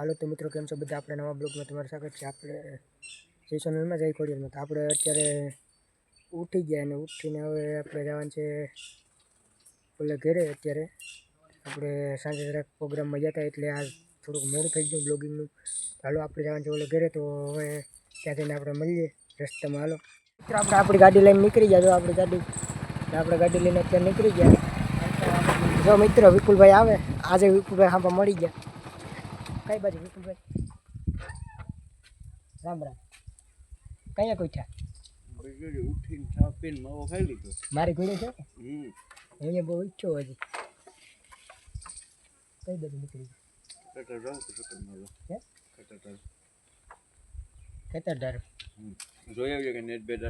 હાલો તો મિત્રો, કેમ છો બધા? આપણે નવા બ્લોગમાં તમારું સ્વાગત છે. આપણે જે ચેનલમાં જઈ ખોડિયારમાં તો આપણે અત્યારે ઉઠી ગયા અને ઉઠીને હવે આપણે જવાનું છે ઓલે ઘરે અત્યારે. આપણે સાંજે જરાક પ્રોગ્રામમાં હતા, એટલે આ થોડુંક મોડું થઈ ગયું બ્લોગિંગનું. હાલો, આપણે જવાનું છે ઓલે ઘરે. તો હવે ત્યાં જઈને આપણે મળીએ રસ્તામાં. હાલો. મિત્રો, આપણે આપણી ગાડી લઈને નીકળી ગયા. જો આપણી ગાડી, આપણે ગાડી લઈને અત્યારે નીકળી ગયા. જો મિત્રો, વિપુલભાઈ આવે. આજે વિપુલભાઈ હાંભા મળી ગયા. કઈ બાજુ? વિપુલભાઈ રામ રામ. કયા કોઈ છે ઉઠીને ચા પીને માવો ખાઈ મારી ઘોડે છે? એને બહુ ઈચ્છો હજી. કઈ બાજુ નીકળી કટર જાઉં તો જોઈ આવ્યો કે નેટ બેટ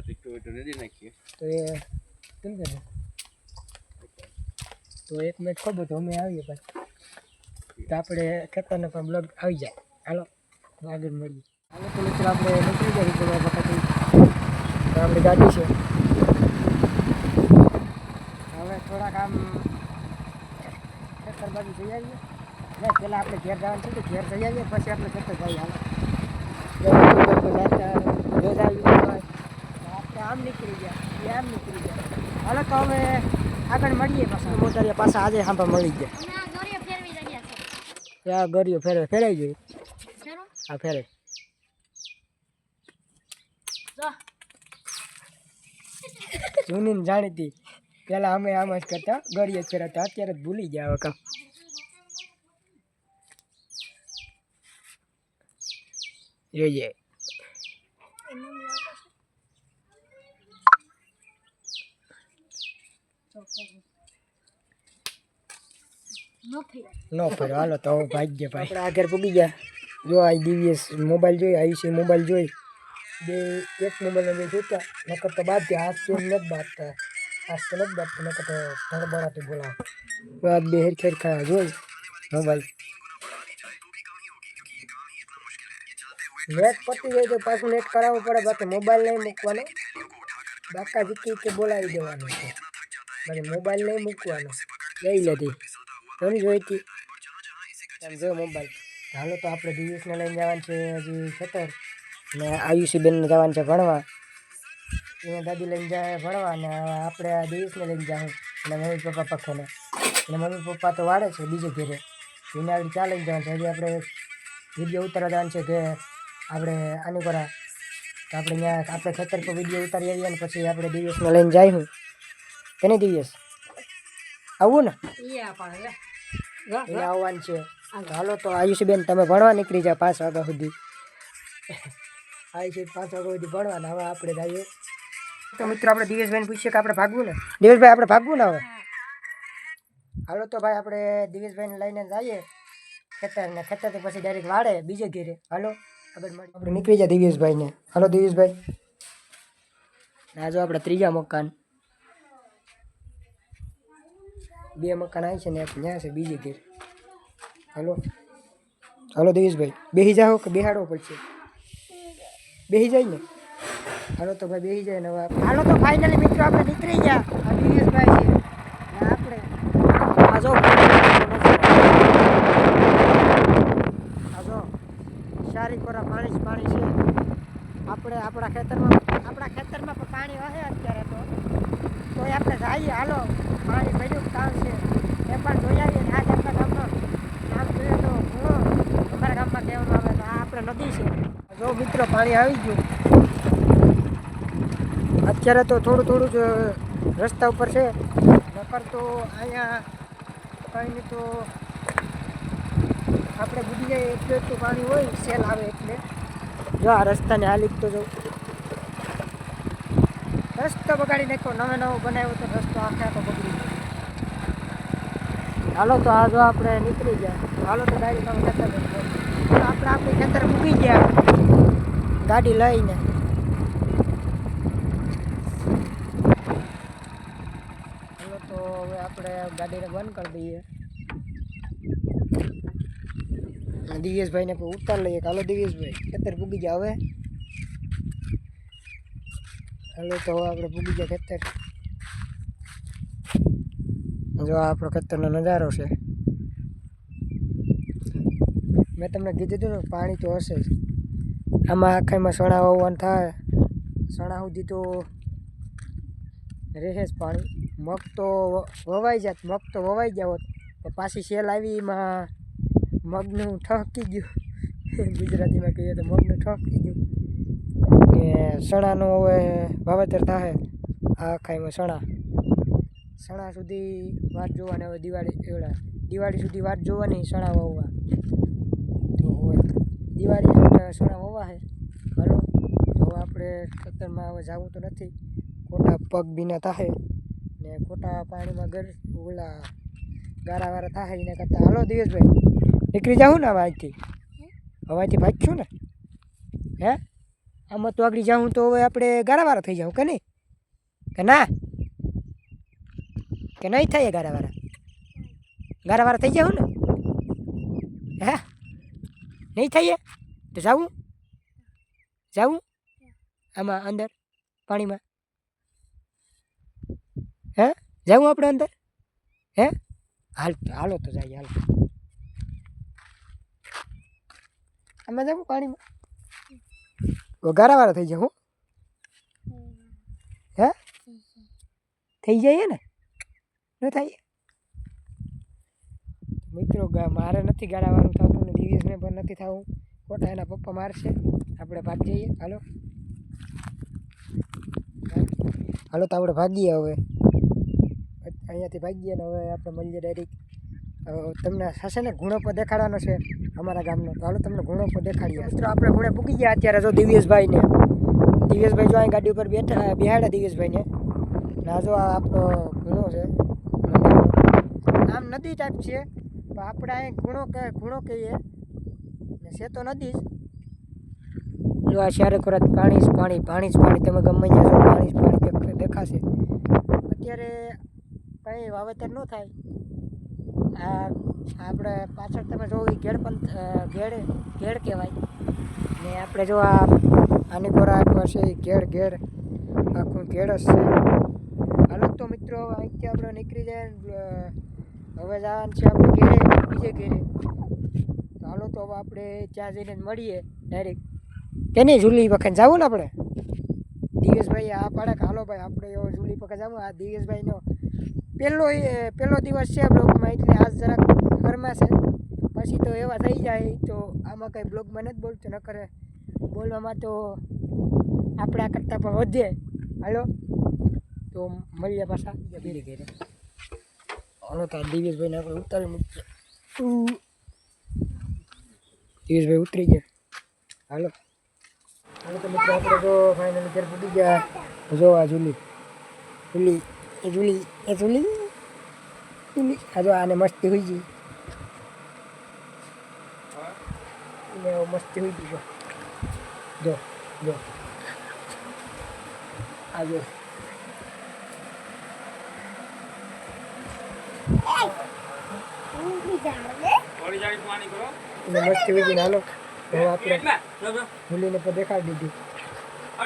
નદી નાખીએ તો એ કેમ કરે? તો એક મિનિટ ખબર તો અમે આવીએ પછી. તો આપણે ખેતરને પણ બ્લોગ આવી જાય. હાલો આગળ મળીએ. હાલો તો મિત્રો આપણે નીકળી વખત તો આપણી ગાડી છે. હવે થોડાક આમ ખેતર બાજુ જઈ આવીએ. નહીં પહેલાં આપણે ઘેર જવાનું છે તો ઘેર જઈ આવીએ પછી આપણે ખેતર જઈએ. હાલો. આમ નીકળી ગયા આમ નીકળી ગયા. હાલો તો હવે આગળ મળીએ પાછા. મોટા પાછા આજે સાંભળ મળી ગયા અમે આ દોરીઓ ફેરવી રહ્યા છે ત્યાં ગરીઓ ફેરવે ફેરાઈ જોઈએ ફેરો આ ફેરે જો જૂની ને જાણીતી પેલા અમે આમ જ કરતા ગળીએ જ ફેરવતા અત્યારે જ ભૂલી ગયા હવે કામ જોઈએ નો ફેરો નો ફર્યો હાલો તો હવે ભાગ્ય ભાઈ. આપણે આગળ પૂગી ગયા. જો આ દિવ્યેશ મોબાઈલ જોઈ આયુષી મોબાઈલ જોઈ. બે એક મોબાઈલ બે જોતા નકર તો બાદ હાથ તો નથી બાંધતા હાથ તો નથી બાંધતા નકર તો ધડબડાટી બોલાવ. બાદ બે હેર ખેર ખાયા જોઈ. મોબાઈલ. નેટ પતી જાય તો પાછું નેટ કરાવવું પડે. બાકી મોબાઈલ નહીં મૂકવાનો. બાકા જીકી કે બોલાવી દેવાનું છે. બાકી મોબાઈલ નહીં મૂકવાનો. લઈ લેતી કોની જોઈતી એમ જોયો મોબાઈલ હાલો તો આપણે દિવસને લઈને જવાનું છે હજી ખેતર. ને આયુષીબેનને જવાનું છે ભણવા. એને દાદી લઈને જાય ભણવા ને આપણે આ દિવસને લઈને જાઉં અને મમ્મી પપ્પા પક્ષોને અને મમ્મી પપ્પા તો વાળે છે બીજે ઘેરે. એને આગળ ચા લઈને જવાનું છે. હજી આપણે વીડિયો ઉતારવા જવાનું છે કે આપણે આની કરા. તો આપણે ત્યાં આપણે ખેતર પર વીડિયો ઉતારી આવીએ ને પછી આપણે દિવસને લઈને જઈશું તેને દિવસ? આવું ને? એને આવવાનું છે. હાલો તો આયુષીબેન તમે ભણવા નીકળી જાઓ પાંચ વાગ્યા સુધી. આયુષી પાંચ વાગ્યા સુધી ભણવાના. હવે આપણે જઈએ. તો મિત્રો, આપણે દિવેશભાઈને પૂછીએ કે આપણે ભાગવું ને? દિવેશભાઈ, આપણે ભાગવું ને હવે? હાલો તો ભાઈ, આપણે દિવેશભાઈને લઈને જઈએ. ખેતર ને ખેતરથી પછી ડાયરેક્ટ વાળે બીજે ઘેરે. હાલો? આપણે નીકળી જાય દિવેશભાઈને. હાલો દિવેશભાઈ. જો આપણે ત્રીજા મકાન. બે મકાન આવી છે ને એક ત્યાં છે બીજી ઘેર. હાલો. હલો દિવેશભાઈ બેસી જાઓ કે બેહાડવો પડશે? બેસી જાય ને? હાલો તો ભાઈ બેસી જાય ને હવે હાલો તો ફાઇનલી મિત્રો આપણે નીકળી ગયા. આ દિવેશભાઈ છે. આપણે? આજો જો. સારી કોરા પાણી જ પાણી છે. આપણે આપણા ખેતરમાં આપણા ખેતરમાં પણ પાણી વહે અત્યારે તો. તોય આપણે જઈએ હાલો પાણી ભર્યું કામ છે. એ પણ જોઈ આવીએ આ ગામના ગામમાં આમ જોઈએ તો ઘણો અમારા ગામમાં કહેવામાં આવે તો આ આપણે નદી છે. જો મિત્રો, પાણી આવી ગયું. અત્યારે તો થોડું થોડું જ રસ્તા ઉપર છે. નકર તો અહીંયા કંઈ તો આપણે બુડી જાય એટલું એટલું પાણી હોય, સેલ આવે એટલે. જો આ રસ્તાને હાલી તો જવું રસ્તો બગાડી નાખ્યો, નવે નવો બનાવ્યો તો રસ્તો આખે આખો બગડી ગયો. હાલો તો આ જો આપણે નીકળી ગયા. હાલો તો ગાડી તમે ખેતર આપણે આપણે ખેતર મૂકી ગયા. ગાડી લઈને. હાલો તો હવે આપણે ગાડીને બંધ કરી દઈએ. દિવ્યેશભાઈને ઉતાર લઈએ. હાલો દિવ્યેશભાઈ, ખેતર પૂગી ગયા હવે. હાલો તો આપણે પૂગી ગયા ખેતર. જો આપણો ખેતરનો નજારો છે. મેં તમને કીધું હતું ને, પાણી તો હશે જ. આમાં આખાઈમાં સણા વાવવાનું થાય. સણા સુધી તો રહે જ પાણી. મગ તો વવાઈ જાત, મગ તો વવાઈ ગયા હોત. પણ પાછી સેલ આવી, એમાં મગનું ઠકી ગયું. ગુજરાતીમાં કહીએ તો મગનું ઠકી ગયું. ને સણાનું હવે વાવેતર થાય આ ખાઈમાં સણા. સણા સુધી વાત જોવાની હવે દિવાળી એવડા દિવાળી સુધી વાત જોવાની સણા વાવવા. તો હવે દિવાળી સણા વાવવા છે. હલો તો આપણે ખેતરમાં હવે જવું તો નથી. ખોટા પગ બીના થાય ને ખોટા પાણીમાં ગર ઓલા ગારા વારા થાય એના કરતાં. હાલો દિવસભાઈ નીકળી જાઉં ને હવે અહીંથી? હવે અહીંથી ભાગશું ને? હે? આમાં તો આગળ જાઉં તો હવે આપણે ગારાવાળા થઈ જાઉં, કે નહીં? કે ના? કે નહીં થાય ગારાવાળા? ગારાવાળા થઈ જાઉં ને? હે? નહીં થઈએ તો જાવું જાવું આમાં અંદર? પાણીમાં? હે? જાવું આપણે અંદર? હે? હાલ, હાલો તો જાય, હાલ. આમાં જાવું પાણીમાં? ગારાવાળા થઈ જાઉં હે. થઈ જઈએ ને? ન થાય? મિત્રો મારે નથી ગાળાવાળું થતું ને દિવ્યેશને પણ નથી થવું. ખોટા એના પપ્પા મારશે. આપણે ભાગ જઈએ. હાલો. હાલો તો આપણે ભાગીએ હવે. અહીંયાથી ભાગીએ ને હવે આપણે મળીએ ડાયરેક્ટ તમને હશે ને ઘૂણો પર દેખાડવાનો છે અમારા ગામનો. તો હાલો તમને ઘૂણો પર દેખાડીએ મિત્રો, આપણે ઘૂણે પૂકી ગયા અત્યારે જો દિવ્યેશભાઈને. દિવ્યેશભાઈ જો અહીં ગાડી ઉપર બેઠા, બિહાડ્યા દિવ્યેશભાઈને. ના જો આ આપણો ગુણો છે. આમ નદી ટાઈપ છે. પણ આપણે અહીં ગુણો કહે ગુણો કહીએ. ને છે તો નદી જ. જો આ ચારે ખોરાક પાણી જ પાણી પાણી જ પાણી. તમે ગમે ત્યાં પાણી જ પાણી દેખાશે. અત્યારે કંઈ વાવેતર ન થાય. આ આપણે પાછળ તમે જો એ ઘેડ પણ ઘેડ ઘેડ કહેવાય. ને આપણે જો આ આની પર આપ્યો છે એ ઘેડ ઘેડ. આખું ઘેડ જ છે. હાલો તો મિત્રો અહીંથી આપણે નીકળી જાય હવે જવાનું છે આપણે ઘેરે બીજે ઘેરે તો હાલો તો હવે આપણે ત્યાં જઈને મળીએ ડાયરેક્ટ તેની ઝૂલી વખત જવું ને આપણે? દિવેશભાઈ, આ પાડે હાલો ભાઈ, આપણે એવો ઝૂલી પકડ જવું, આ દિવેશભાઈનો પહેલો પહેલો દિવસ છે બ્લોગમાં, એટલે આજ જરાક ઘરમાં છે. પછી તો એવા થઈ જાય, તો આમાં કંઈ બ્લોગમાં નથી બોલતું ન કરે બોલવામાં તો આપણા કરતાં પણ વધે. હાલો? તો મળીએ પાછા. બેરી ઘેરે હાલો, તો આ દિવેશભાઈને આપણે ઉતારી મૂકીએ. ઉ. દિવેશભાઈ ઉતરી ગયા. હાલો. હાલો, તો મિત્રો, આપણે જો ફાઇનલી ઘેર પૂટી ગયા. જોવા, જુલી. ઝૂલી એ જુલી એ જુલી ઝૂલી આ જો આને મસ્તી હોઈ ગઈ. મસ્તી હોઈ ગઈ, જો. જો જો. આ જો. મસ્તી હોઈ ગઈ, ને હાલો. હવે આપણે ઝૂલીને પર દેખાડી દીધી.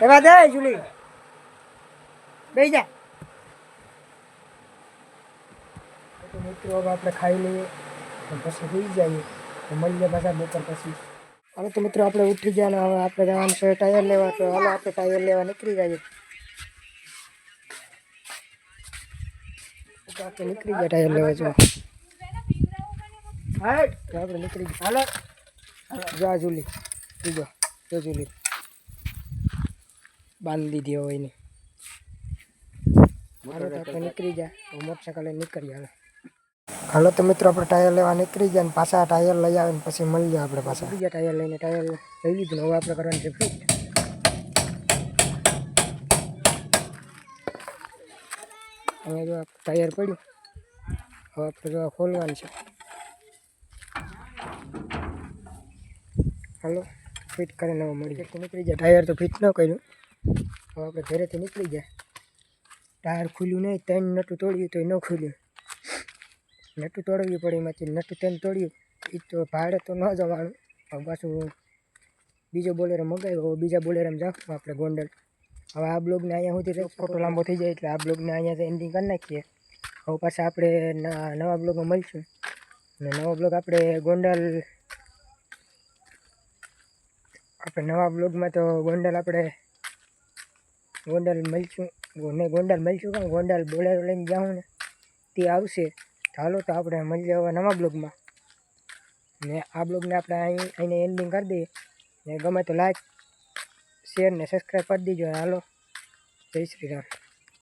એવા દે ઝૂલી? બેસી જા. મિત્રો હવે આપણે ખાઈ લઈએ અને પછી સુઈ જઈએ તો મળીએ પાછા બપોર પછી હવે તો મિત્રો આપણે ઉઠી ગયા ને હવે આપણે જવાનું છે ટાયર લેવા તો હાલો આપણે ટાયર લેવા નીકળી જઈએ તો આપણે નીકળી ગયા ટાયર લેવા જો હા તો આપણે નીકળી ગયા હાલો જો આ ઝૂલી બીજો જો ઝૂલી બાંધી દીધી હવે એને હાલો તો આપણે નીકળી જાય તો મોટરસાઇકલ લઈને નીકળી હાલો હાલો તો મિત્રો, આપણે ટાયર લેવા નીકળી ગયા ને પાછા ટાયર લઈ આવે ને પછી મળી આપણે પાછા. બીજા ટાયર લઈને ટાયર લઈ લીધું હવે આપણે કરવાનું છે ફિટ. અહીંયા જો ટાયર પડ્યું. હવે આપણે જો ખોલવાનું છે. હાલો, ફિટ કરીને હવે મળી જાય. નીકળી જાય. ટાયર તો ફિટ ન કર્યું. હવે આપણે ઘરેથી નીકળી જાય. ટાયર ખુલ્યું નહીં ત્રણ નટું તોડ્યું તો ન ખુલ્યું. નટું તોડવી પડે એમાંથી. નટું ત્રણ તોડ્યું. એ તો ભાડે તો ન જવાનું. પાછું બીજો બોલેરો મગાવ્યો. બીજા બોલેરામાં જાઉં આપણે ગોંડલ. હવે આ બ્લોગને અહીંયા સુધી ફોટો લાંબો થઈ જાય એટલે આ બ્લોગને અહીંયા એન્ડિંગ કરી નાખીએ. હવે પાછા આપણે નવા બ્લોગમાં મળીશું. અને નવો બ્લોગ આપણે ગોંડલ, આપણે નવા બ્લોગમાં તો ગોંડલ આપણે ગોંડલ મળીશું. ને ગોંડલ મળીશું કાં ગોંડલ બોલેરો લઈને જાઉં ને. તે આવશે. ચાલો તો આપણે મળીએ હવે નવા બ્લોગમાં. ને આ બ્લોગને આપણે અહીં અહીંને એન્ડિંગ કરી દઈએ. ને ગમે તો લાઈક શેર ને સબસ્ક્રાઈબ કરી દીજો. હાલો, જય શ્રી રામ.